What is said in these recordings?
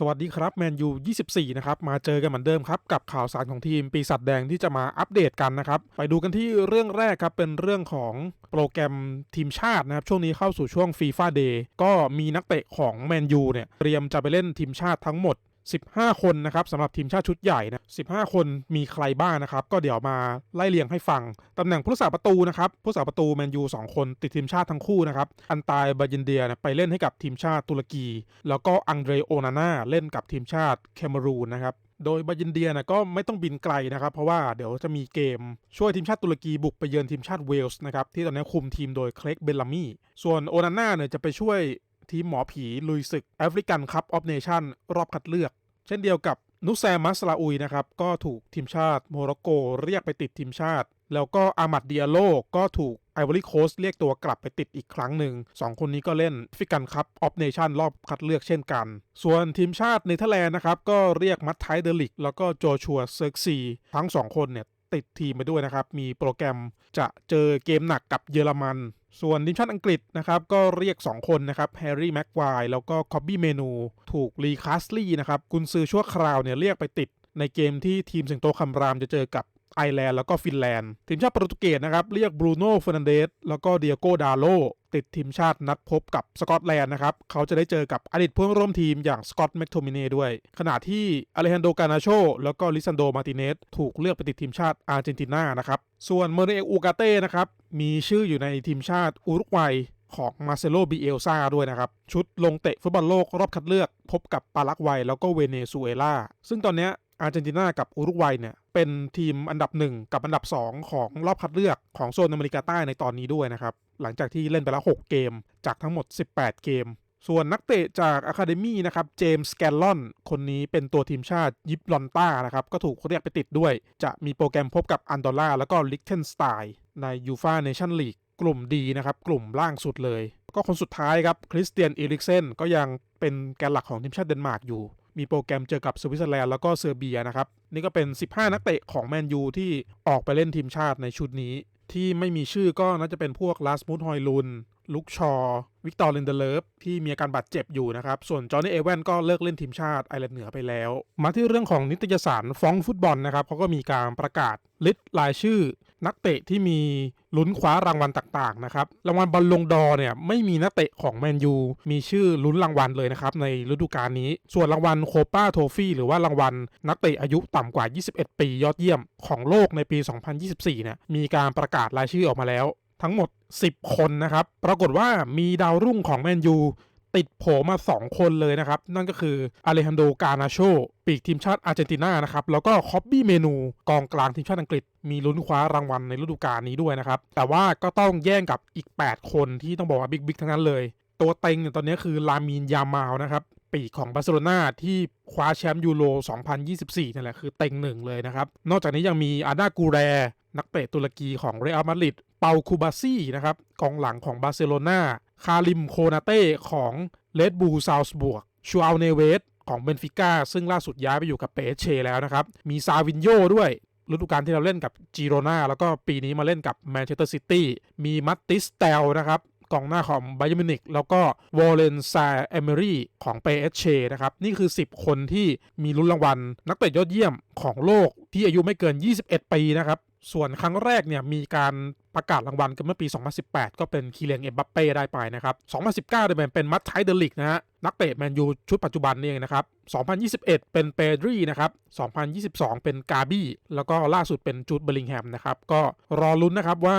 สวัสดีครับแมนยู24 นะครับ มาเจอกันเหมือนเดิมครับ กับข่าวสารของทีมปีศาจแดงที่จะมาอัปเดตกันนะครับ ไปดูกันที่เรื่องแรกครับ เป็นเรื่องของโปรแกรมทีมชาตินะครับ ช่วงนี้เข้าสู่ช่วงฟีฟ่าเดย์ก็มีนักเตะของแมนยูเนี่ย เตรียมจะไปเล่นทีมชาติทั้งหมด 15 คนนะครับสำหรับทีมชาติชุดใหญ่นะ15 คนมีใครบ้างนะครับ ก็เดี๋ยวมาไล่เรียงให้ฟัง ตำแหน่งผู้รักษาประตูนะครับผู้รักษาประตูแมนยู2คนติดทีมชาติทั้งคู่นะครับ อันตายบายินเดียนะไปเล่นให้กับทีมชาติตุรกี แล้วก็อังเดรโอนาน่าเล่นกับทีมชาติแคเมรูนนะครับโดยบายินเดียนะก็ไม่ต้องบินไกลนะครับ เพราะว่าเดี๋ยวจะมีเกมช่วยทีมชาติตุรกีบุกไปเยือนทีมชาติเวลส์นะครับที่ตอนนี้คุมทีมโดยเคลกเบลลามี่ส่วนโอนาน่าเนี่ยจะไปช่วยทีมหมอผีลุยศึกแอฟริกันคัพออฟเนชั่นรอบคัดเลือก เช่นเดียวกับนุแซมัสลาอุยนะครับ ก็ถูกทีมชาติโมร็อกโกเรียกไปติดทีมชาติ แล้วก็อามัดเดียโลก็ถูกไอวอรี่โคสเรียกตัวกลับไปติดอีกครั้งหนึ่งสองคนนี้ก็เล่นฟิกันครับออฟเนชั่นรอบคัดเลือกเช่นกัน ส่วนทีมชาติเนเธอร์แลนด์นะครับ ก็เรียกมัตไทเดลิก แล้วก็โจชัวเซิร์กซี ทั้งสองคนเนี่ย ติดทีมไปด้วยนะครับ มีโปรแกรมจะเจอเกมหนักกับเยอรมัน ส่วนทีมชาติอังกฤษนะครับ ก็เรียก 2 คนนะครับแฮร์รี่แม็กควายแล้วก็คอบบี้เมนู ถูกลีคาสลี่นะครับกุนซือชั่วคราวเนี่ยเรียกไปติด ในเกมที่ทีมสิงโตคำรามจะเจอกับไอร์แลนด์แล้วก็ฟินแลนด์ ทีมชาติโปรตุเกสนะครับ เรียกบรูโน่เฟร์นันเดสแล้วก็เดียโกดาโล ติดทีมชาตินัดพบกับสกอตแลนด์นะครับ เขาจะได้เจอกับอดีตเพื่อนร่วมทีมอย่างสกอตแมคโทมิเน่ด้วย ขณะที่อเลฮันโดกานาโชแล้วก็ลิซันโดมาติเนสถูกเลือกไปติดทีมชาติอาร์เจนตินานะครับ ส่วนเมเรเออูกาเต้นะครับมีชื่ออยู่ในทีมชาติอุรุกวัยของมาเซโลบิเอลซาด้วยนะครับ ชุดลงเตะฟุตบอลโลกรอบคัดเลือก พบกับปารากวัยแล้วก็เวเนซุเอลาซึ่งตอนนี้ อาร์เจนตินากับอุรุกวัยเนี่ยเป็นทีมอันดับ 1 กับอันดับ 2 ของรอบคัดเลือกของโซนอเมริกาใต้ในตอนนี้ด้วยนะครับ หลังจากที่เล่นไปแล้ว 6 เกม จากทั้งหมด 18 เกม ส่วนนักเตะจากอะคาเดมี่นะครับเจมส์แกลลอนคนนี้เป็นตัวทีมชาติยิปลอนต้านะครับ ก็ถูกเรียกไปติดด้วย จะมีโปรแกรมพบกับอันดอร่าแล้วก็ลิกเทนสไตน์ในยูฟาเนชั่นลีกกลุ่มดีนะครับกลุ่มล่างสุดเลย ก็คนสุดท้ายครับคริสเตียนอีริกเซนก็ยังเป็นแกนหลักของทีมชาติเดนมาร์กอยู่ มีโปรแกรมเจอกับสวิตเซอร์แลนด์แล้วก็เซอร์เบียนะครับนี่ก็เป็น 15 นักเตะของแมนยูที่ออกไปเล่นทีมชาติในชุดนี้ ที่ไม่มีชื่อก็น่าจะเป็นพวกลาสมูดฮอยลุนลุกชอ วิกตอร์ลินเดเลฟที่มีอาการบาดเจ็บอยู่นะครับ ส่วนจอห์นนี่เอเวนก็เลิกเล่นทีมชาติไอร์แลนด์เหนือไปแล้ว มาที่เรื่องของนิตยสารฟ้องฟุตบอลนะครับเขาก็มีการประกาศลิสต์รายชื่อ นักเตะที่มีลุ้นคว้ารางวัลต่างๆนะครับรางวัลบอลลงดอร์เนี่ยไม่มีนักเตะของแมนยูมีชื่อลุ้นรางวัลเลยนะครับในฤดูกาลนี้ ส่วนรางวัลโคปาโทฟี่หรือว่ารางวัลนักเตะอายุต่ำกว่า 21 ปียอดเยี่ยมของโลกในปี 2024เนี่ยมีการประกาศรายชื่อออกมาแล้ว ทั้งหมด 10 คนนะครับปรากฏว่ามีดาวรุ่งของแมนยู ติดโผมา2คนเลยนะครับ นั่นก็คืออเลฮันโดกานาโชปีกทีมชาติอาร์เจนตินานะครับ แล้วก็คอบบี้เมนูกองกลางทีมชาติอังกฤษ มีลุ้นคว้ารางวัลในฤดูกาลนี้ด้วยนะครับ แต่ว่าก็ต้องแย่งกับอีก 8 คนที่ต้องบอกว่าบิ๊กบิ๊กทั้งนั้นเลย ตัวเต็งเนี่ยตอนนี้คือลามีนยามาลนะครับปีกของบาร์เซโลนาที่คว้าแชมป์ยูโร 2024นั่นแหละคือเต็งหนึ่งเลยนะครับ นอกจากนี้ยังมีอาดากูแร นักเตะตุรกีของเรอัลมาดริด เปาคูบาซี่นะครับกองหลังของบาร์เซโลนาคาริมโคนาเต้ของเลดบูซาวส์บวกชูอัลเนเวสของเบนฟิก้าซึ่งล่าสุดย้ายไปอยู่กับเปเชแล้วนะครับ มีซาวินโยด้วยฤดูกาลที่เราเล่นกับจีโรนาแล้วก็ปีนี้มาเล่นกับแมนเชสเตอร์ซิตี้มีมัตติสเตลนะครับกองหน้าของไบมินิกแล้วก็วอลเลนซาเอเมรีของเปเชนะครับ นี่คือ 10 คนที่มีลุ้นรางวัล นักเตะยอดเยี่ยมของโลกที่อายุไม่เกิน 21 ปีนะครับ ส่วนครั้งแรกเนี่ยมีการประกาศรางวัลกันเมื่อปี 2018 ก็เป็นคีเลียงเอ็มบัปเป้ได้ไปนะครับ 2019เนี่ยเป็นมัตไทเดลิกนะฮะนักเตะแมนยูชุดปัจจุบันนี่เองนะครับ 2021 เป็นเปดรีนะครับ 2022 เป็นกาบี้แล้วก็ล่าสุดเป็นจูดเบลลิงแฮมนะครับก็รอลุ้นนะครับว่า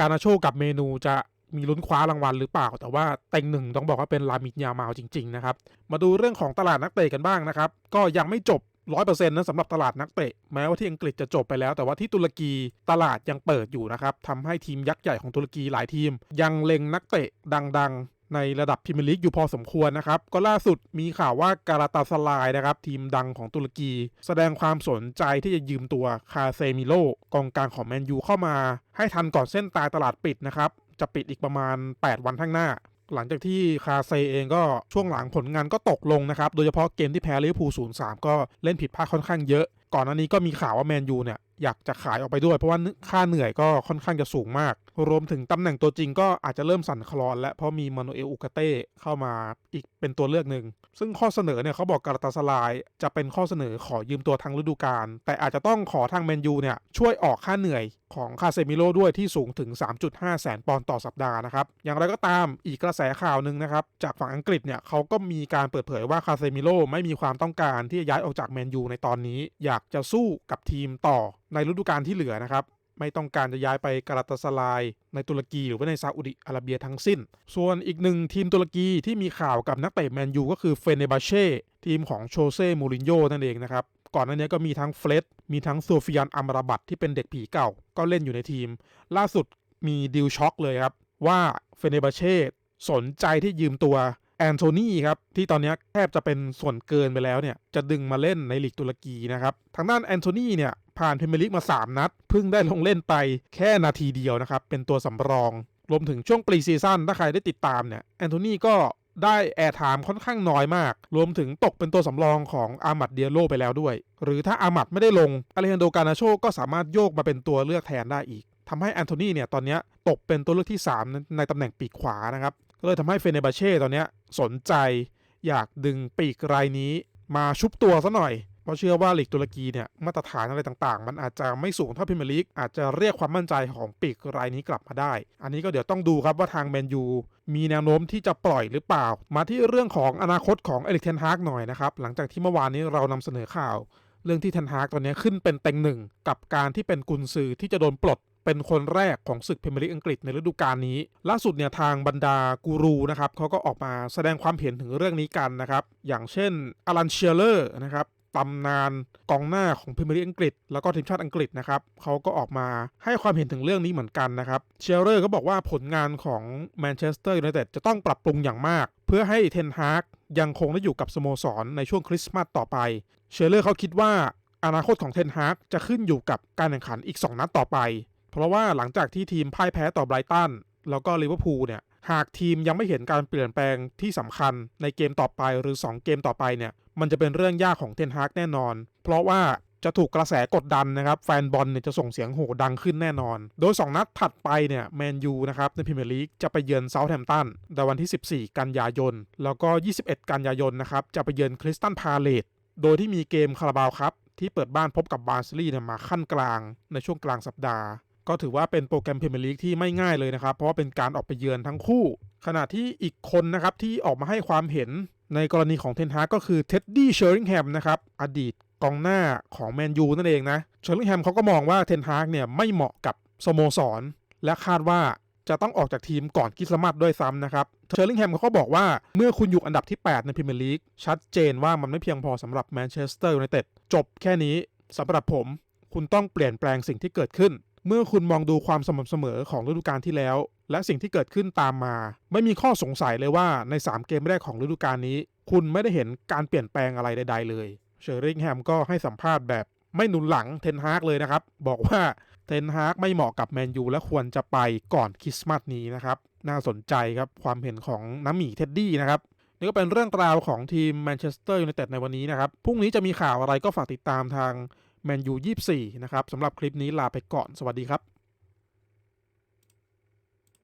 การาโชกับเมนูจะมีลุ้นคว้ารางวัลหรือเปล่า แต่ว่าเต็งหนึ่งต้องบอกว่าเป็นลามิดยามาลจริง ๆ นะครับ มาดูเรื่องของตลาดนักเตะกันบ้างนะครับ ก็ยังไม่จบ ร้อยเปอร์เซ็นต์นะสำหรับตลาดนักเตะ แม้ว่าที่อังกฤษจะจบไปแล้ว แต่ว่าที่ตุรกีตลาดยังเปิดอยู่นะครับทำให้ทีมยักษ์ใหญ่ของตุรกีหลายทีม ยังเล็งนักเตะดังๆ ในระดับพรีเมียร์ลีกอยู่พอสมควรนะครับ ก็ล่าสุดมีข่าวว่าการาตาสลายนะครับ ทีมดังของตุรกี แสดงความสนใจที่จะยืมตัวคาเซมิโลกองกลางของแมนยูเข้ามา ให้ทันก่อนเส้นตายตลาดปิดนะครับจะปิดอีกประมาณ 8 วันข้างหน้า หลังจากที่คาเซเองก็ช่วงหลังผลงานก็ตกลงนะครับ โดยเฉพาะเกมที่แพ้ลิเวอร์พูล0-3ก็เล่นผิดพลาดค่อนข้างเยอะ ก่อนหน้านี้ก็มีข่าวว่าแมนยูเนี่ยอยากจะขายออกไปด้วยเพราะว่าค่าเหนื่อยก็ค่อนข้างจะสูงมาก รวมถึงตำแหน่งตัวจริงก็อาจจะเริ่มสั่นคลอน และเพราะมีมานูเอลอุกาเต้เข้ามาอีก เป็นตัวเลือกหนึ่ง ซึ่งข้อเสนอเนี่ยเขาบอกการาตาสลาย จะเป็นข้อเสนอขอยืมตัวทางฤดูกาล แต่อาจจะต้องขอทางแมนยูเนี่ยช่วยออกค่าเหนื่อยของคาเซมิโลด้วยที่สูงถึง 3.5 แสนปอนด์ต่อสัปดาห์นะครับ อย่างไรก็ตามอีกกระแสข่าวหนึ่งนะครับ จากฝั่งอังกฤษเนี่ยเขาก็มีการเปิดเผยว่าคาเซมิโลไม่มีความต้องการที่จะย้ายออกจากแมนยูในตอนนี้ อยากจะสู้กับทีมต่อในฤดูกาลที่เหลือนะครับ ไม่ต้องการจะย้ายไปกาลาตาสลาย ในตุรกีหรือว่าในซาอุดิอาระเบียทั้งสิ้น ส่วนอีกหนึ่งทีมตุรกีที่มีข่าวกับนักเตะแมนยูก็คือเฟเนบาเช่ทีมของโชเซ่มูรินโญ่นั่นเองนะครับ ก่อนหน้านี้ก็มีทั้งเฟรดมีทั้งโซฟิยันอัมราบัตที่เป็นเด็กผีเก่า ก็เล่นอยู่ในทีม ล่าสุดมีดิวช็อกเลยครับว่าเฟเนบาเช่สนใจที่ยืมตัวแอนโทนีครับที่ตอนนี้แทบจะเป็นส่วนเกินไปแล้วเนี่ยจะดึงมาเล่นในลีกตุรกีนะครับทางด้านแอนโทนีเนี่ย ผ่านพรีเมียร์ลีกมา 3 นัด เพิ่งได้ลงเล่นไปแค่นาทีเดียวนะครับ เป็นตัวสำรอง รวมถึงช่วงปรีซีซั่นถ้าใครได้ติดตามเนี่ยแอนโทนีก็ได้แอร์ไทม์ค่อนข้างน้อยมาก รวมถึงตกเป็นตัวสำรองของอามัดเดียโลไปแล้วด้วย หรือถ้าอามัดไม่ได้ลงอเลฮันโดกานาโชก็สามารถโยกมาเป็นตัวเลือกแทนได้อีกทำให้แอนโทนีเนี่ยตอนนี้ตกเป็นตัวเลือกที่ 3 ในตำแหน่งปีกขวานะครับก็เลยทำให้เฟเนบาเช่ตอนนี้สนใจ อยากดึงปีกรายนี้มาชุบตัวซะหน่อย เพราะเชื่อว่าลีกตุรกีเนี่ยมาตรฐานอะไรต่างๆ มันอาจจะไม่สูงเท่าพรีเมียร์ลีกอาจจะเรียกความมั่นใจของปีกรายนี้กลับมาได้ อันนี้ก็เดี๋ยวต้องดูครับว่าทางแมนยูมีแนวโน้มที่จะปล่อยหรือเปล่า มาที่เรื่องของอนาคตของเอริกเทนฮากหน่อยนะครับหลังจากที่เมื่อวานนี้เรานำเสนอข่าว เรื่องที่เทนฮากตอนนี้ขึ้นเป็นเต็งหนึ่งกับการที่เป็นกุนซือที่จะโดนปลดเป็นคนแรกของศึกพรีเมียร์ลีกอังกฤษในฤดูกาลนี้ ล่าสุดเนี่ยทางบรรดากูรูนะครับเขาก็ออกมาแสดงความเห็นถึงเรื่องนี้กันนะครับ อย่างเช่นอลันเชียเลอร์นะครับ ตำนานกองหน้าของพรีเมียร์ลีกอังกฤษ แล้วก็ทีมชาติอังกฤษนะครับเขาก็ออกมาให้ความเห็นถึงเรื่องนี้เหมือนกันนะครับเชียเลอร์ก็บอกว่าผลงานของแมนเชสเตอร์ยูไนเต็ดจะต้องปรับปรุงอย่างมาก เพื่อให้เทนฮากยังคงได้อยู่กับสโมสรในช่วงคริสต์มาสต่อไป เชลเลอร์เขาคิดว่าอนาคตของเทนฮากจะขึ้นอยู่กับการแข่งขันอีก 2 นัดต่อไป เพราะว่าหลังจากที่ทีมพ่ายแพ้ต่อไบรตันแล้วก็ลิเวอร์พูลเนี่ยหากทีมยังไม่เห็นการเปลี่ยนแปลงที่สำคัญในเกมต่อไปหรือ 2 เกมต่อไปเนี่ย มันจะเป็นเรื่องยากของเทนฮากแน่นอน เพราะว่าจะถูกกระแสกดดันนะครับ แฟนบอลเนี่ยจะส่งเสียงโห่ดังขึ้นแน่นอน โดย 2 นัดถัดไปเนี่ยแมนยูนะครับในพรีเมียร์ลีกจะไปเยือนเซาท์แฮมป์ตันในวันที่ 14 กันยายน แล้วก็ 21 กันยายนนะครับจะไปเยือนคริสตันพาเลตโดยที่มีเกมคาราบาวครับที่เปิดบ้านพบกับบาร์ซิลีเนี่ยมาขั้นกลางในช่วงกลางสัปดาห์ ก็ถือว่าเป็นโปรแกรมพรีเมียร์ลีกที่ไม่ง่ายเลยนะครับเพราะว่าเป็นการออกไปเยือนทั้งคู่ ขณะที่อีกคนนะครับที่ออกมาให้ความเห็น ในกรณีของเทนฮากก็คือเท็ดดี้เชอริงแฮมนะครับอดีตกองหน้าของแมนยูนั่นเองนะเชอริงแฮมเขาก็มองว่าเทนฮากเนี่ยไม่เหมาะกับสโมสร และคาดว่าจะต้องออกจากทีมก่อนคริสต์มาสด้วยซ้ำนะครับ เชอร์ลิงแฮมเขาก็บอกว่าเมื่อคุณอยู่อันดับที่ 8 ในพรีเมียร์ลีกชัดเจนว่ามันไม่เพียงพอสำหรับแมนเชสเตอร์ยูไนเต็ดจบแค่นี้สำหรับผม คุณต้องเปลี่ยนแปลงสิ่งที่เกิดขึ้น เมื่อคุณมองดูความสม่ำเสมอของฤดูกาลที่แล้ว และสิ่งที่เกิดขึ้นตามมา ไม่มีข้อสงสัยเลยว่าใน 3 เกมแรกของฤดูกาลนี้ คุณไม่ได้เห็นการเปลี่ยนแปลงอะไรใด ๆ เลย เชอร์ลิงแฮมก็ให้สัมภาษณ์แบบไม่หนุนหลังเทนฮากเลยนะครับ บอกว่าเทนฮากไม่เหมาะกับแมนยูและควรจะไปก่อนคริสต์มาสนี้นะครับ น่าสนใจครับความเห็นของน้ำหมีเท็ดดี้นะครับนี่ก็เป็นเรื่องราวของทีมแมนเชสเตอร์ยูไนเต็ดในวันนี้นะครับ พรุ่งนี้จะมีข่าวอะไรก็ฝากติดตามทาง แมนยู24นะครับสำหรับคลิปนี้ลาไปก่อนสวัสดีครับ